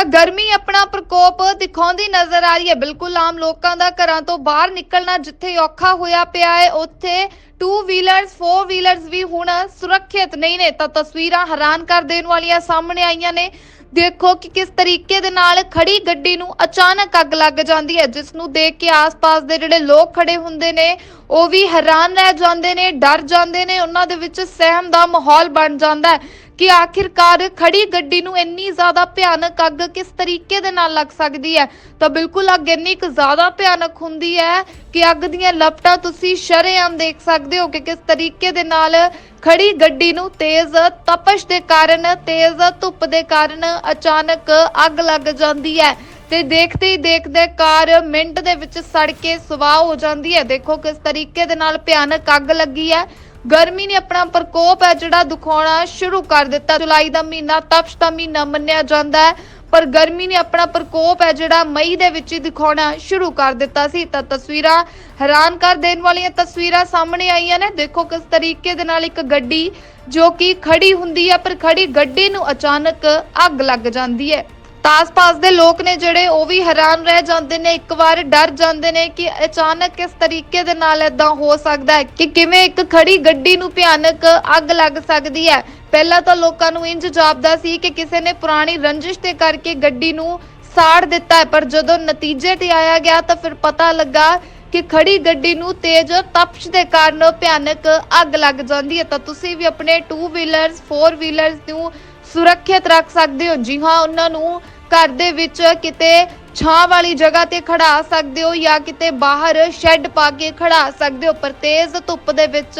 ਤਾਂ ਗਰਮੀ ਆਪਣਾ ਪ੍ਰਕੋਪ ਦਿਖਾਉਂਦੀ ਨਜ਼ਰ ਆ ਰਹੀ ਹੈ। ਬਿਲਕੁਲ ਆਮ ਲੋਕਾਂ ਦਾ ਘਰਾਂ ਤੋਂ ਬਾਹਰ ਨਿਕਲਣਾ ਜਿੱਥੇ ਔਖਾ ਹੋਇਆ ਪਿਆ ਹੈ, ਉੱਥੇ 2 ਵੀਲਰਸ 4 ਵੀਲਰਸ ਵੀ ਹੁਣ ਸੁਰੱਖਿਅਤ ਨਹੀਂ ਨੇ। ਤਾਂ ਤਸਵੀਰਾਂ ਹੈਰਾਨ ਕਰ ਦੇਣ ਵਾਲੀਆਂ ਸਾਹਮਣੇ ਆਈਆਂ ਨੇ। ਦੇਖੋ ਕਿ ਕਿਸ ਤਰੀਕੇ ਦੇ ਨਾਲ ਖੜੀ ਗੱਡੀ ਨੂੰ ਅਚਾਨਕ ਅੱਗ ਲੱਗ ਜਾਂਦੀ ਹੈ। ਜਿਸ ਨੂੰ ਦੇਖ ਕੇ ਆਸ-ਪਾਸ ਦੇ ਜਿਹੜੇ ਲੋਕ ਖੜੇ ਹੁੰਦੇ ਨੇ, ਉਹ ਵੀ ਹੈਰਾਨ ਰਹਿ ਜਾਂਦੇ ਨੇ, ਡਰ ਜਾਂਦੇ ਨੇ। ਉਹਨਾਂ ਦੇ ਵਿੱਚ ਸਹਿਮ ਦਾ ਮਾਹੌਲ ਬਣ ਜਾਂਦਾ ਹੈ। ਕਿ ਆਖਿਰਕਾਰ ਖੜੀ ਗੱਡੀ ਨੂੰ ਇੰਨੀ ਜ਼ਿਆਦਾ ਭਿਆਨਕ ਅੱਗ ਕਿਸ ਤਰੀਕੇ ਦੇ ਨਾਲ ਲੱਗ ਸਕਦੀ ਹੈ? ਤਾਂ ਬਿਲਕੁਲ ਅੱਗ ਇੰਨੀ ਕੁ ਜ਼ਿਆਦਾ ਭਿਆਨਕ ਹੁੰਦੀ ਹੈ ਕਿ ਅੱਗ ਦੀਆਂ ਲਪਟਾਂ ਤੁਸੀਂ ਸ਼ਰੇਆਮ ਦੇਖ ਸਕਦੇ ਹੋ ਕਿ ਕਿਸ ਤਰੀਕੇ ਦੇ ਨਾਲ ਖੜੀ ਗੱਡੀ ਨੂੰ ਤੇਜ਼ ਤਪਸ਼ ਦੇ ਕਾਰਨ, ਤੇਜ਼ ਧੁੱਪ ਦੇ ਕਾਰਨ ਅਚਾਨਕ ਅੱਗ ਲੱਗ ਜਾਂਦੀ ਹੈ। ਤੇ ਦੇਖਦੇ ਹੀ ਦੇਖਦੇ ਕਾਰ ਮਿੰਟ ਦੇ ਵਿੱਚ ਸੜ ਕੇ ਸੁਆਹ ਹੋ ਜਾਂਦੀ ਹੈ। ਦੇਖੋ ਕਿਸ ਤਰੀਕੇ ਦੇ ਨਾਲ ਭਿਆਨਕ ਅੱਗ ਲੱਗੀ ਹੈ। ਗਰਮੀ ਨੇ ਆਪਣਾ ਪ੍ਰਕੋਪ ਹੈ ਜਿਹੜਾ ਦਿਖਾਉਣਾ ਸ਼ੁਰੂ ਕਰ ਦਿੱਤਾ। ਜੁਲਾਈ ਦਾ ਮਹੀਨਾ ਤਪਸ਼ ਦਾ ਮਹੀਨਾ ਮੰਨਿਆ ਜਾਂਦਾ ਹੈ, ਪਰ ਗਰਮੀ ਨੇ ਆਪਣਾ ਪ੍ਰਕੋਪ ਹੈ ਜਿਹੜਾ ਮਈ ਦੇ ਵਿੱਚ ਹੀ ਦਿਖਾਉਣਾ ਸ਼ੁਰੂ ਕਰ ਦਿੱਤਾ ਸੀ। ਤਾਂ ਤਸਵੀਰਾਂ ਹੈਰਾਨ ਕਰ ਦੇਣ ਵਾਲੀਆਂ ਤਸਵੀਰਾਂ ਸਾਹਮਣੇ ਆਈਆਂ ਨੇ। ਦੇਖੋ ਕਿਸ ਤਰੀਕੇ ਦੇ ਨਾਲ ਇੱਕ ਗੱਡੀ ਜੋ ਕਿ ਖੜੀ ਹੁੰਦੀ ਹੈ, ਪਰ ਖੜੀ ਗੱਡੀ ਨੂੰ ਅਚਾਨਕ ਅੱਗ ਲੱਗ ਜਾਂਦੀ ਹੈ। ਤਾਂ ਆਸ-ਪਾਸ ਦੇ ਲੋਕ ਨੇ ਜਿਹੜੇ ਉਹ ਵੀ ਹੈਰਾਨ ਰਹਿ ਜਾਂਦੇ ਨੇ, ਇੱਕ ਵਾਰ ਡਰ ਜਾਂਦੇ ਨੇ ਕਿ ਅਚਾਨਕ ਕਿਸ ਤਰੀਕੇ ਦੇ ਨਾਲ ਇਦਾਂ ਹੋ ਸਕਦਾ ਹੈ ਕਿ ਕਿਵੇਂ ਇੱਕ ਖੜੀ ਗੱਡੀ ਨੂੰ ਭਿਆਨਕ ਅੱਗ ਲੱਗ ਸਕਦੀ ਹੈ। ਪਹਿਲਾਂ ਤਾਂ ਲੋਕਾਂ ਨੂੰ ਇੰਜ ਜਾਪਦਾ ਸੀ ਕਿ ਕਿਸੇ ਨੇ ਪੁਰਾਣੀ ਰੰਜਿਸ਼ ਦੇ ਕਰਕੇ ਗੱਡੀ ਨੂੰ ਸਾੜ ਦਿੱਤਾ ਹੈ, ਪਰ ਜਦੋਂ ਨਤੀਜੇ ਤੇ ਆਇਆ ਗਿਆ ਤਾਂ ਫਿਰ ਪਤਾ ਲੱਗਾ ਕਿ ਖੜੀ ਗੱਡੀ ਨੂੰ ਤੇਜ਼ ਤਪਸ਼ ਦੇ ਕਾਰਨ ਭਿਆਨਕ ਅੱਗ ਲੱਗ ਜਾਂਦੀ ਹੈ। ਤਾਂ ਤੁਸੀਂ ਵੀ ਆਪਣੇ 2 ਵੀਲਰਸ 4 ਵੀਲਰਸ ਨੂੰ ਸੁਰੱਖਿਅਤ ਰੱਖ ਸਕਦੇ ਹੋ ਜੀ ਹਾਂ ਉਹਨਾਂ ਨੂੰ ਘਰ ਦੇ ਵਿੱਚ ਕਿਤੇ ਛਾਂ ਵਾਲੀ ਜਗ੍ਹਾ ਤੇ ਖੜਾ ਸਕਦੇ ਹੋ ਜਾਂ ਕਿਤੇ ਬਾਹਰ ਸ਼ੈੱਡ ਪਾ ਕੇ ਖੜਾ ਸਕਦੇ ਹੋ ਪਰ ਤੇਜ਼ ਧੁੱਪ ਦੇ ਵਿੱਚ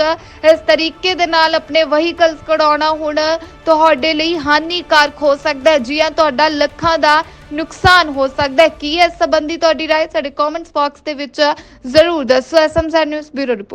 ਇਸ ਤਰੀਕੇ ਦੇ ਨਾਲ ਆਪਣੇ ਵਹੀਕਲਸ ਕਢਾਉਣਾ ਹੁਣ ਤੁਹਾਡੇ ਲਈ ਹਾਨੀਕਾਰਕ ਹੋ ਸਕਦਾ ਹੈ ਜੀ ਹਾਂ ਤੁਹਾਡਾ ਲੱਖਾਂ ਦਾ ਨੁਕਸਾਨ ਹੋ ਸਕਦਾ ਹੈ ਕੀ ਇਸ ਸੰਬੰਧੀ ਤੁਹਾਡੀ رائے ਸਾਡੇ ਕਮੈਂਟਸ ਬਾਕਸ ਦੇ ਵਿੱਚ ਜ਼ਰੂਰ ਦੱਸੋ ਐਸਐਮਜ਼ੈਡ ਨਿਊਜ਼ ਬਿਊਰੋ ਰਿਪੋਰਟ